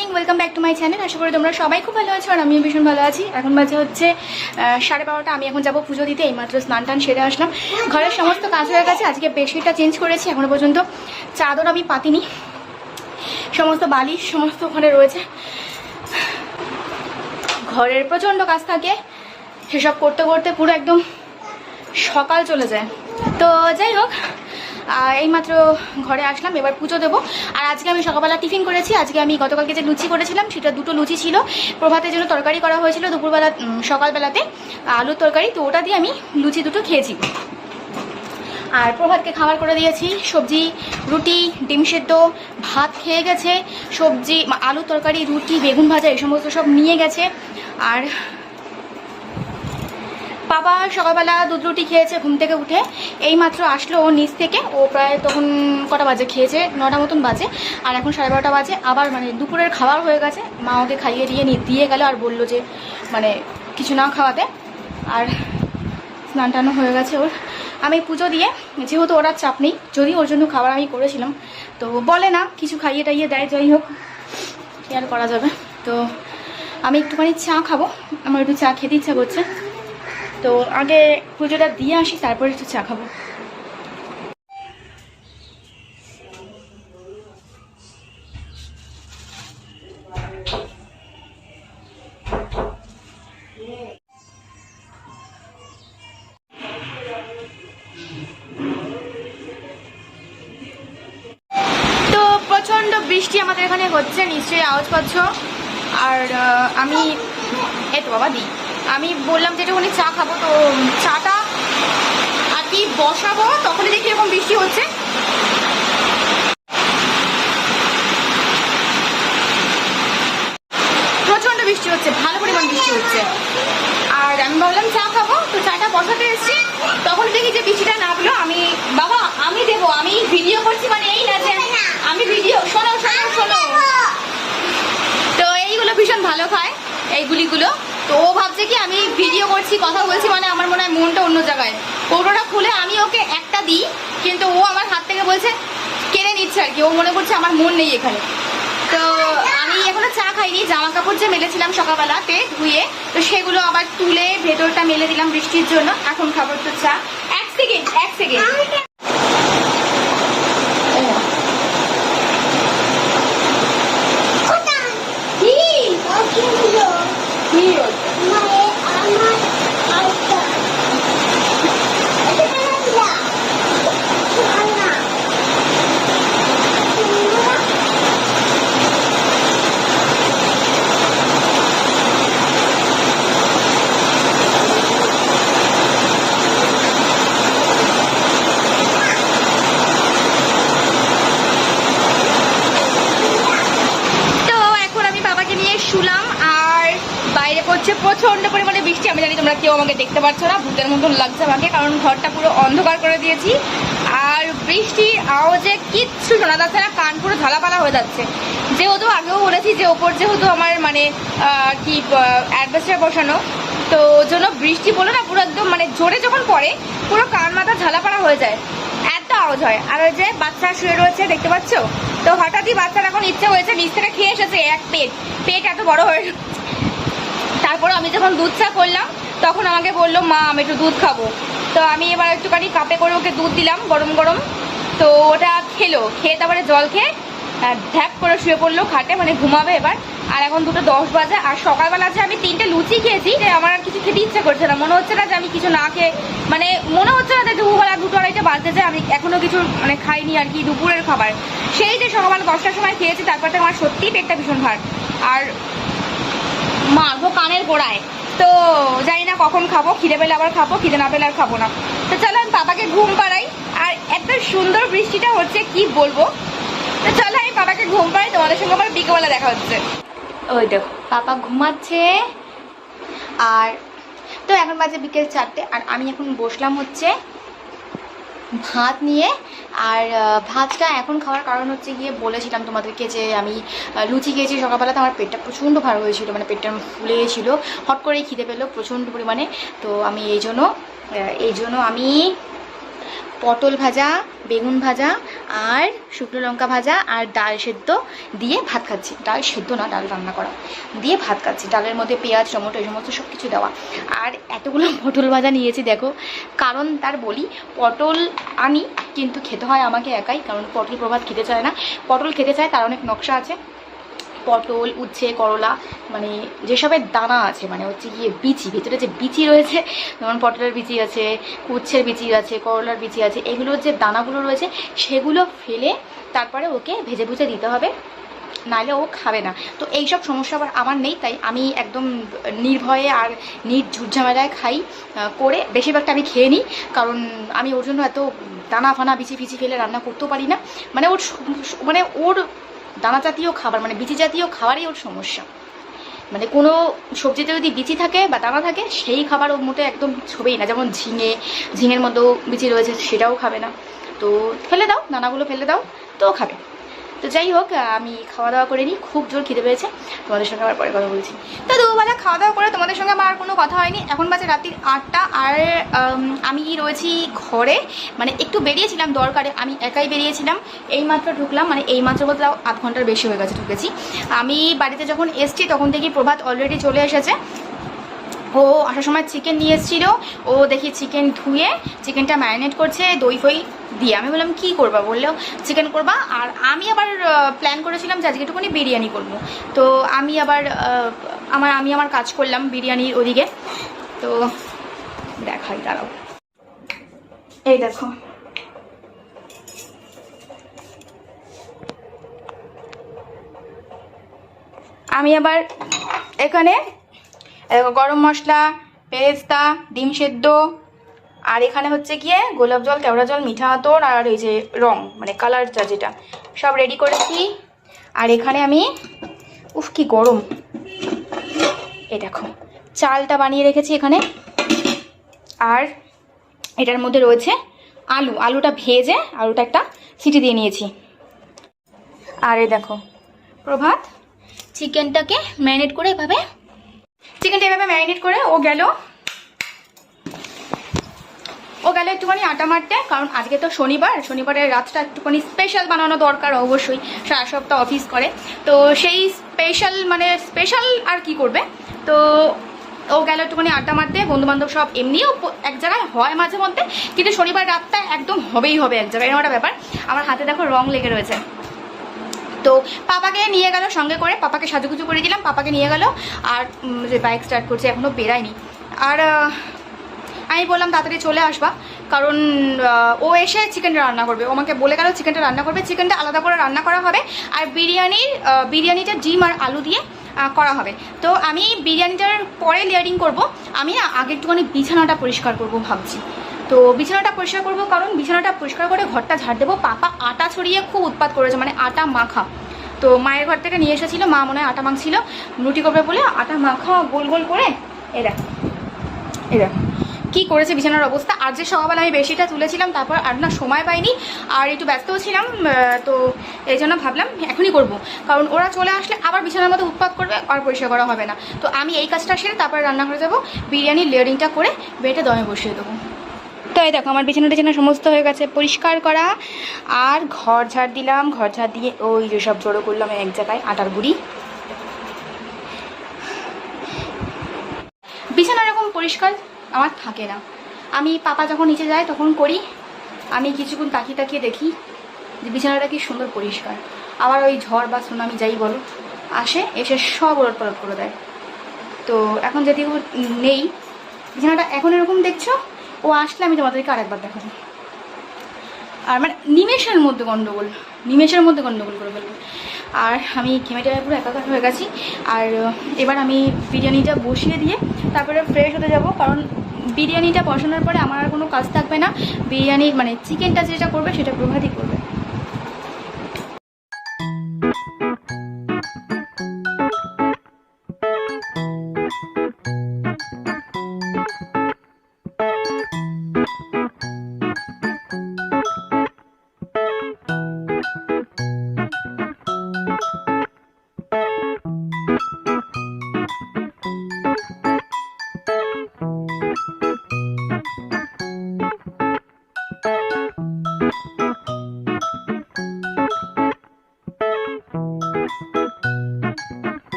Morning welcome back to my channel আশা করি তোমরা সবাই খুব ভালো আছো আর আমিও ভীষণ ভালো আছি। এখন বাজে হচ্ছে সাড়ে বারোটা। আমি এখন যাব পুজো দিতে, এইমাত্র স্নান টান সেরে আসলাম। ঘরের সমস্ত কাজ হয়ে গেছে আজকে বেশিটা চেঞ্জ করেছি। এখনও পর্যন্ত চাদর আমি পাতিনি। সমস্ত বালিশ, সমস্ত ওখানে রয়েছে। ঘরের প্রচণ্ড কাজ থাকে। সেসব করতে করতে পুরো একদম সকাল চলে যায়। তো যাই হোক এইমাত্র ঘরে আসলাম, এবার পুজো দেবো। আর আজকে আমি সকালবেলা টিফিন করেছি, আজকে আমি গতকালকে যে লুচি করেছিলাম, সেটা দুটো লুচি ছিল। প্রভাতের জন্য তরকারি করা হয়েছিল দুপুরবেলা সকালবেলাতে, আলুর তরকারি, তো ওটা দিয়ে আমি লুচি দুটো খেয়েছি। আর প্রভাতকে খাবার করে দিয়েছি, সবজি, রুটি, ডিম সেদ্ধ, ভাত খেয়ে গেছে, সবজি আলু তরকারি, রুটি, বেগুন ভাজা, এই সমস্ত সব নিয়ে গেছে। আর বাবা সকালবেলা দুধ রুটি খেয়েছে, ঘুম থেকে উঠে। এই মাত্র আসলো ও নিচ থেকে। ও প্রায় তখন কটা বাজে? খেয়েছে নটা মতন বাজে। আর এখন সাড়ে বারোটা বাজে। আবার মানে দুপুরের খাবার হয়ে গেছে। মা ওকে খাইয়ে দিয়ে দিয়ে গেল আর বলল যে মানে কিছু না খাওয়াতে। আর স্নান টানও হয়ে গেছে ওর। আমি পুজো দিয়ে, যেহেতু ওর চাপ নেই, যদি ওর জন্য খাবার আমি করেছিলাম, তো বলে না, কিছু খাইয়ে টাইয়ে দেয়, যাই হোক, কি আর করা যাবে? তো আমি একটুখানি চা খাব। আমার একটু চা খেতে ইচ্ছা করছে। তো আগে পুজোটা দিয়ে আসি, তারপরে একটু চা খাব। তো প্রচণ্ড বৃষ্টি আমাদের এখানে হচ্ছে, নিশ্চয়ই আওয়াজ পাচ্ছ। আর আমি, এই তো বাবা, দিই। আমি বললাম যে একটুখানি চা খাব, তো চাটা আর কি বসাবো, তখনই দেখি এরকম বৃষ্টি হচ্ছে। প্রচণ্ড বৃষ্টি হচ্ছে, ভালো পরিমাণ বৃষ্টি হচ্ছে। আর আমি ভাবলাম চা খাব, তো চাটা বসাতে এসেছি। তখন দেখি যে বৃষ্টিটা নামলো, আমি, বাবা, আমি দেবো, আমি ভিডিও করছি মানে এই না যে আমি ভিডিও, শোনো শোনো শোনো। তো এইগুলো ভীষণ ভালো খায় এইগুলিগুলো তো ও ভাবছে কি, আমি ভিডিও করছি, কথা বলছি মানে আমার মনে হয় মনটা অন্য জায়গায়। কৌটোটা খুলে আমি ওকে একটা দিই, কিন্তু ও আমার হাত থেকে বলছে, কেড়ে নিচ্ছে আর কি। ও মনে করছে আমার মন নেই এখানে। তো আমি এখনও চা খাইনি জামা কাপড় যে মেলেছিলাম সকালবেলাতে ধুয়ে, তো সেগুলো আবার তুলে ভেতরটা মেলে দিলাম বৃষ্টির জন্য। এখন খাবার তো চা। এক সেকেন্ড এক সেকেন্ড কি কি হচ্ছে? তো এখন আমি বাবাকে নিয়ে শুলাম আর বাইরে পড়ছে প্রচণ্ড পরিমাণে বৃষ্টি, আমি জানি তোমরা কেউ আমাকে দেখতে পাচ্ছ না, ভূতের মতন লাগছে আমাকে, কারণ ঘরটা পুরো অন্ধকার করে দিয়েছি। আর বৃষ্টির আওয়াজে কিচ্ছু শোনা যাচ্ছে না, কান পুরো ঝালাপালা হয়ে যাচ্ছে। যেহেতু আগেও বলেছি যে ওপর যেহেতু আমার মানে কি অ্যাডভেস্টার বসানো, তো জন্য বৃষ্টি বলে না, পুরো একদম মানে জোরে যখন পড়ে, পুরো কান মাথা ঝালাপালা হয়ে যায়। এত আওয়াজ হয়। আর ওই যে বাচ্চা শুয়ে রয়েছে, দেখতে পাচ্ছ? তো হঠাৎই বাচ্চার এখন ইচ্ছে হয়েছে, নিচ থেকে খেয়ে এসেছে এক পেট। পেট এত বড় হয়ে। তারপর আমি যখন দুধ চা করলাম, তখন আমাকে বলল, মা, আমি একটু দুধ খাব। তো আমি এবার একটুখানি কাপে করে ওকে দুধ দিলাম, গরম গরম। তো ওটা খেলো, খেয়ে তারপরে জল খেয়ে ধ্যাপ করে শুয়ে পড়ল খাটে মানে ঘুমাবে এবার। আর এখন দুটো দশ বাজে, আর সকালবেলা যে আমি তিনটে লুচি খেয়েছি আমার আর কিছু খেতে ইচ্ছে করছে না। মনে হচ্ছে না যে আমি কিছু না খেয়ে মানে মনে হচ্ছে না যে দুপুরবেলা দুটো আড়াইটা বাজতে যে আমি এখনও কিছু মানে খাইনি আর কি দুপুরের খাবার। সেই যে সকালবেলা দশটার সময় খেয়েছি তারপর থেকে আমার সত্যিই পেটটা ভীষণ ভার। আর মারবো কানের গোড়ায়। তো জানি না কখন খাব, খিদে পেলে আবার খাব, খিদে না পেলে আর খাব না। তো চলো আমি বাবাকে ঘুম পাড়াই। আর এত সুন্দর বৃষ্টিটা হচ্ছে, কি বলব? তো চলো, আমি বাবাকে ঘুম পাড়াই, তোমাদের সঙ্গে আবার বিকেলবেলা দেখা হচ্ছে। ওই দেখো, পাপা ঘুমাচ্ছে। আর তো এখন বাজে বিকেল চারটে, আর আমি এখন বসলাম হচ্ছে ভাত নিয়ে, আর ভাতটা এখন খাওয়ার কারণ হচ্ছে গিয়ে বলেছিলাম তোমাদেরকে যে আমি লুচি খেয়েছি সকালবেলাতে, আমার পেটটা প্রচণ্ড ভালো হয়েছিল মানে পেটটা ফুলে গেছিল হট করেই খিদে পেল প্রচণ্ড পরিমাণে। তো আমি এই জন্য এই জন্য আমি পটল ভাজা, বেগুন ভাজা আর শুকনো লঙ্কা ভাজা আর ডাল সেদ্ধ দিয়ে ভাত খাচ্ছি। ডাল সেদ্ধ না, ডাল রান্না করা। দিয়ে ভাত খাচ্ছি। ডালের মধ্যে পেঁয়াজ, টমেটো এই সমস্ত সব কিছু দেওয়া। আর এতগুলো পটল ভাজা নিয়েছি, দেখো। কারণ তার বলি, পটল আনি, কিন্তু খেতে হয় আমাকে একাই, কারণ পটল প্রভাত খেতে চায় না। পটল খেতে চায়, তার অনেক নকশা আছে। পটল, উচ্ছে, করলা মানে যেসবের দানা আছে মানে হচ্ছে গিয়ে বিচি, ভেতরে যে বিচি রয়েছে, যেমন পটলের বিচি আছে, উচ্ছের বিচি আছে, করলার বিচি আছে, এগুলোর যে দানাগুলো রয়েছে, সেগুলো ফেলে তারপরে ওকে ভেজে ভুজে দিতে হবে। নাহলে ও খাবে না। তো এইসব সমস্যা আবার আমার নেই, তাই আমি একদম নির্ভয়ে আর নির্ঝুট ঝামেলায় খাই করে বেশিরভাগটা আমি খেয়ে নিই, কারণ আমি ওর জন্য এত দানা ফানা বিচি ফিচি ফেলে রান্না করতেও পারি না। মানে ওর মানে ওর দানা জাতীয় খাবার মানে বিচি জাতীয় খাবারই ওর সমস্যা। মানে কোনো সবজিতে যদি বিচি থাকে বা দানা থাকে, সেই খাবার ওর মোটে একদম ছবেই না। যেমন ঝিঙে, ঝিঙের মতো বিচি রয়েছে, সেটাও খাবে না। তো ফেলে দাও, দানাগুলো ফেলে দাও, তো খাবে। তো যাই হোক আমি খাওয়া দাওয়া করে নিই। খুব জোর খিদে পেয়েছে। তোমাদের সঙ্গে আবার পরে কথা বলছি। তো দুবেলা খাওয়া দাওয়া করে তোমাদের সঙ্গে আমার কোনো কথা হয়নি। এখন বাজে রাত্রির আটটা। আর আমি রয়েছি ঘরে। মানে একটু বেরিয়েছিলাম দরকারে। আমি একাই বেরিয়েছিলাম। এই মাত্র ঢুকলাম। মানে এই মাত্র বলতে আধ ঘণ্টার বেশি হয়ে গেছে ঢুকেছি। আমি বাড়িতে যখন এসছি, তখন থেকেই প্রভাত অলরেডি চলে এসেছে। ও আসার সময় চিকেন নিয়ে এসেছিল। ও দেখি চিকেন ধুয়ে চিকেনটা ম্যারিনেট করছে, দই ফই দিয়ে। আমি বললাম, কী করবা? বললেও চিকেন করবা। আর আমি আবার প্ল্যান করেছিলাম যে আজকে একটুখানি বিরিয়ানি করব। তো আমি আবার আমার, আমি আমার কাজ করলাম বিরিয়ানির ওদিকে। তো দেখাই, দাঁড়াও। এই দেখো। আমি আবার এখানে গরম মশলা, পেস্তা, ডিম সেদ্ধ, আর এখানে হচ্ছে গিয়ে গোলাপ জল, কেওড়া জল, মিঠা আতর, আর এই যে রং মানে কালার চা যেটা, সব রেডি করেছি। আর এখানে আমি, উফ, কি গরম। এই দেখো, চালটা বানিয়ে রেখেছি এখানে। আর এটার মধ্যে রয়েছে আলু। আলুটা ভেজে আলুটা একটা সিটি দিয়ে নিয়েছি। আর এ দেখো, প্রভাত চিকেনটাকে ম্যারিনেট করে এভাবে চিকেনটা এভাবে ম্যারিনেট করে ও গেল। ও গেল একটুখানি আটা মারতে, কারণ আজকে তো শনিবার, শনিবারের রাতটা একটুখানি স্পেশাল বানানো দরকার অবশ্যই, সারা সপ্তাহ অফিস করে। তো সেই স্পেশাল মানে স্পেশাল আর কি করবে? তো ও গেল একটুখানি আড্ডা মারতে বন্ধু বান্ধব সব এমনিও এক জায়গায় হয় মাঝে মধ্যে, কিন্তু শনিবার রাতটা একদম হবেই হবে এক জায়গায়, এরকম একটা ব্যাপার। আমার হাতে দেখো রং লেগে রয়েছে। তো পাপাকে নিয়ে গেল, সঙ্গে করে পাপাকে সাজুগুজু করে দিলাম, পাপাকে নিয়ে গেল, আর যে বাইক স্টার্ট করছে এখনও বেরায়নি। আর আমি বললাম তাড়াতাড়ি চলে আসবা, কারণ ও এসে চিকেনটা রান্না করবে। আমাকে বলে গেল চিকেনটা রান্না করবে চিকেনটা আলাদা করে রান্না করা হবে, আর বিরিয়ানির বিরিয়ানিটা ডিম আর আলু দিয়ে করা হবে। তো আমি বিরিয়ানিটার পরে লেয়ারিং করব, আমি আগে একটুখানি বিছানাটা পরিষ্কার করব ভাবছি। তো বিছানাটা পরিষ্কার করব, কারণ বিছানাটা পরিষ্কার করে ঘরটা ঝাড় দেবো। পাপা আটা ছড়িয়ে খুব উৎপাত করেছে মানে আটা মাখা। তো মায়ের ঘর থেকে নিয়ে এসেছিল, মা মনে হয় আটা মাখছিল, রুটি করবে বলে আটা মাখা গোল গোল করে। এ দেখো, এই দেখো, কি করেছে বিছানার অবস্থা। আর যে সকালবেলা আমি বেশিটা তুলেছিলাম, তারপর আর না সময় পাইনি, আর একটু ব্যস্তও ছিলাম তো এই জন্য ভাবলাম এখনই করব। কারণ ওরা চলে আসলে আবার বিছানার মতো উৎপাত করবে, আর পরিষ্কার করা হবে না। তো আমি এই কাজটা সেরে তারপর রান্না করে যাব, বিরিয়ানির লেয়ারিংটা করে বেটে দমে বসিয়ে দেবো। এই দেখো, আমার বিছানা টিছানা সমস্ত হয়ে গেছে, পরিষ্কার করা। আর ঘর ঝাড় দিলাম, ঘর ঝাড় দিয়ে ওই যে সব জড়ো করলাম এক জায়গায়, আটার গুঁড়ি। বিছানা এরকম পরিষ্কার আমার থাকে না। আমি পাপা যখন নিচে যায় তখন করি। আমি কিছুক্ষণ তাকিয়ে তাকিয়ে দেখি যে বিছানাটা কি সুন্দর পরিষ্কার। আবার ওই ঝড় বা সুনামি যাই বলো, আসে, এসে সব ওলট পালট করে দেয়। তো এখন ও নেই, বিছানাটা এখন এরকম দেখছ? ও আসলে আমি তোমাদেরকে আরেকবার দেখাবো। আর মানে নিমেষের মধ্যে গণ্ডগোল নিমেষের মধ্যে গণ্ডগোল করে ফেলবে। আর আমি ঘেমেটে পুরো একাকার হয়ে গেছি। আর, এবার আমি বিরিয়ানিটা বসিয়ে দিয়ে তারপরে ফ্রেশ হতে যাব। কারণ বিরিয়ানিটা বসানোর পরে আমার আর কোনো কাজ থাকবে না। বিরিয়ানি মানে চিকেনটা যেটা করবে সেটা প্রভাতই করবে।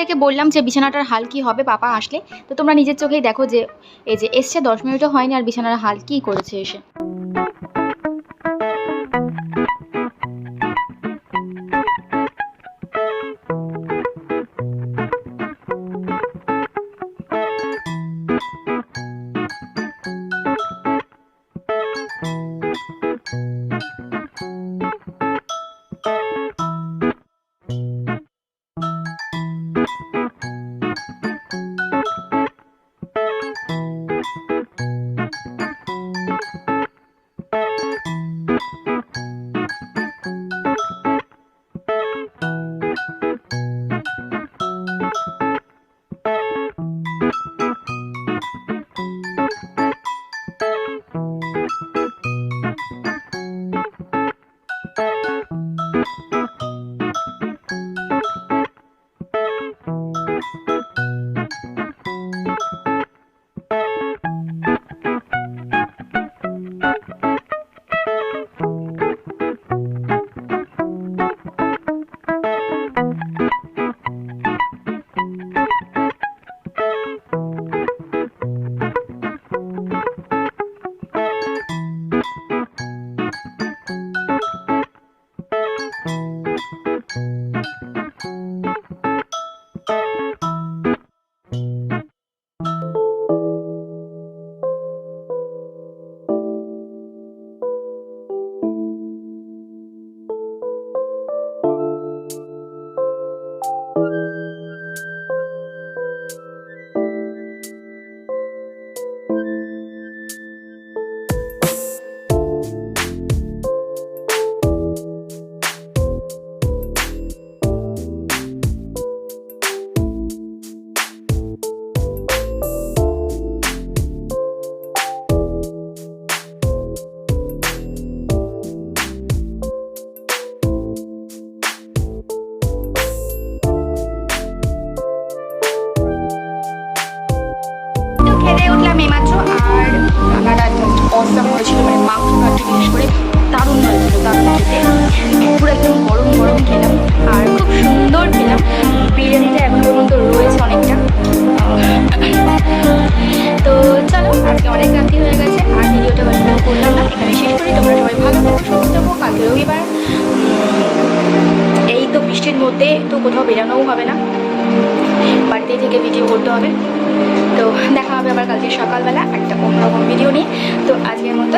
তোমাদেরকে বললাম যে বিছানাটার হাল কি হবে, পাপা আসলে। তো তোমরা নিজের চোখেই দেখো যে, এই যে এসছে, দশ মিনিটও হয়নি আর বিছানার হাল কি করেছে এসে। হবে। তো দেখা হবে আবার কালকে সকালবেলা একটা অন্যরকম ভিডিও নিয়ে। তো আজকের মতো